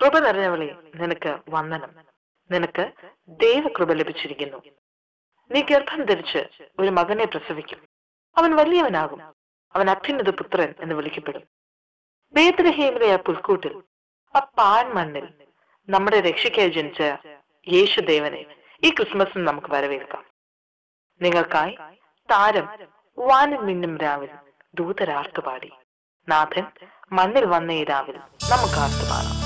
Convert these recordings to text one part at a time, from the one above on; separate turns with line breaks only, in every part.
കൃപ നിറഞ്ഞവളെ നിനക്ക് വന്ദനം. നിനക്ക് ദൈവകൃപ ലഭിച്ചിരിക്കുന്നു. നീ ഗർഭം ധരിച്ച് ഒരു മകനെ പ്രസവിക്കും. അവൻ വലിയവനാകും. അവൻ അത്യുന്നത പുത്രൻ എന്ന് വിളിക്കപ്പെടും. ബേദ്രഹേമിലെ ആ പുൽക്കൂട്ടിൽ ആ പാൻ മണ്ണിൽ നമ്മുടെ രക്ഷയ്ക്കായി ജനിച്ച യേശുദേവനെ ഈ ക്രിസ്മസിന് നമുക്ക് വരവേൽക്കാം. നിങ്ങൾക്കായി താരം വാനും മിന്നും രാവിൽ ദൂതരാർത്തുപാടി നാഥൻ മണ്ണിൽ വന്ന ഈ രാവിൽ നമുക്ക് ആർത്ത്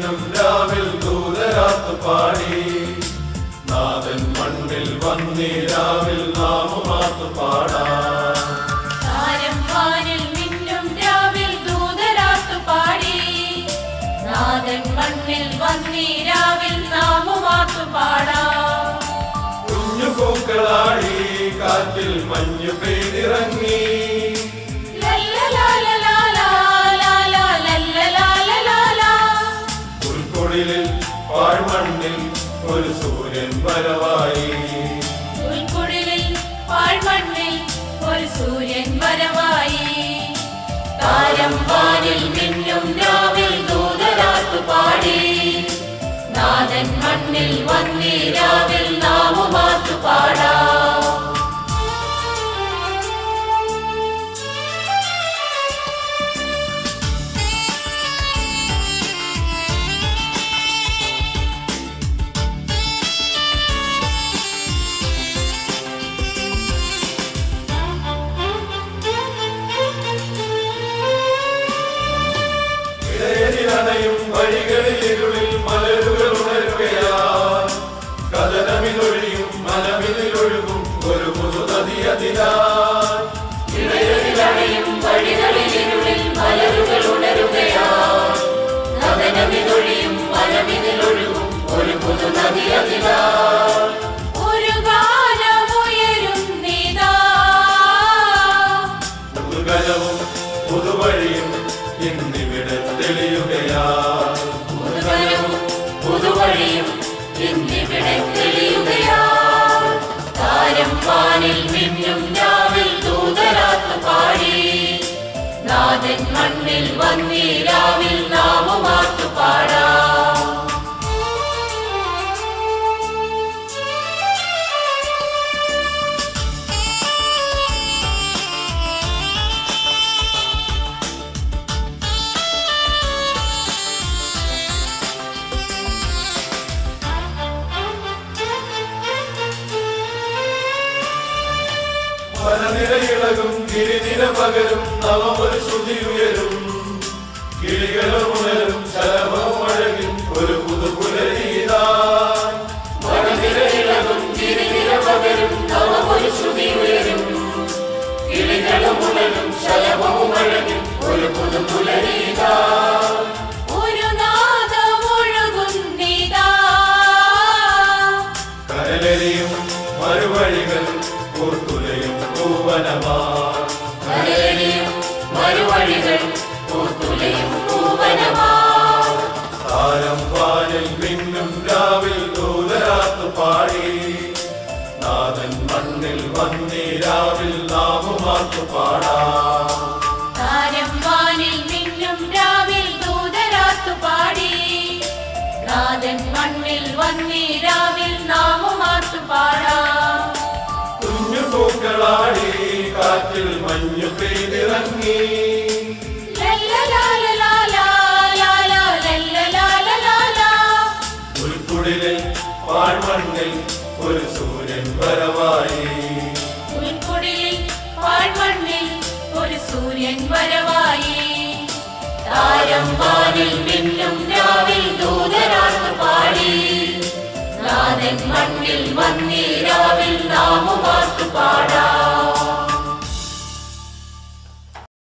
ഇന്നും രാവിൽ ദൂതരാത്ത് പാടി. നാഥൻ മണ്ണിൽ വന്നിരാവിൽ നാമമാത്ത് പാടാ.
മണ്ണിൽ പാടാ.
കുഞ്ഞു പൂക്കളാടി കാറ്റിൽ മഞ്ഞു പെയ്തിറങ്ങി. ഒരു സൂര്യൻ വരവായി.
ഉൾക്കുടിലിൽ പാഴ്മണ്ണിൽ ഒരു സൂര്യൻ വരവായി. താരം വാനിൽ മിന്നും രാവിൽ ദൂതരാത്തു പാടി. നാദൻ മണ്ണിൽ വന്നീരാവിൽ
അണയും വഴികളിൽ ഇരുളിൽ മലരുകൾ ഉണരുകയാൽ കഥനമിതൊഴിയും മനമിതിലൊഴുകും ഒരു പുതു
നദി ഇരുളിൽ ഒരു
പുതുവഴിയും ഇന്നിവിടെ
തെളിയുകയാ. പുതുവഴിയും ഇന്നിവിടെ തെളിയുക
വനനിരയിളകും ഗിരിനിര പകരും നവമൊരു ശ്രുതി പൂത്തുലയും പൂവനമാ
മറുവഴികൾ പൂത്തുലയും പൂവനമാ
താരം വാനിൽ മിന്നും രാവിൽ ദൂതരാത്ത് പാടി നാഥൻ മണ്ണിൽ വന്നീ രാവിൽ പാടാം
താരം വാനിൽ മിന്നും രാവിൽ ദൂതരാത്തു പാടി നാഥൻ മണ്ണിൽ വന്നീരാവിൽ നാമമാത്തു പാടാം.
പാഴ്മണ്ണിൽ ഒരു സൂര്യൻ വരവായി.
ഉൾക്കുടിലിൽ പാഴ്മണ്ണിൽ ഒരു സൂര്യൻ വരവായി. താരം വാനിൽ മിന്നും രാവിൽ പാടി. നാഥൻ മണ്ണിൽ വന്നീരാവിൽ നാമുമാ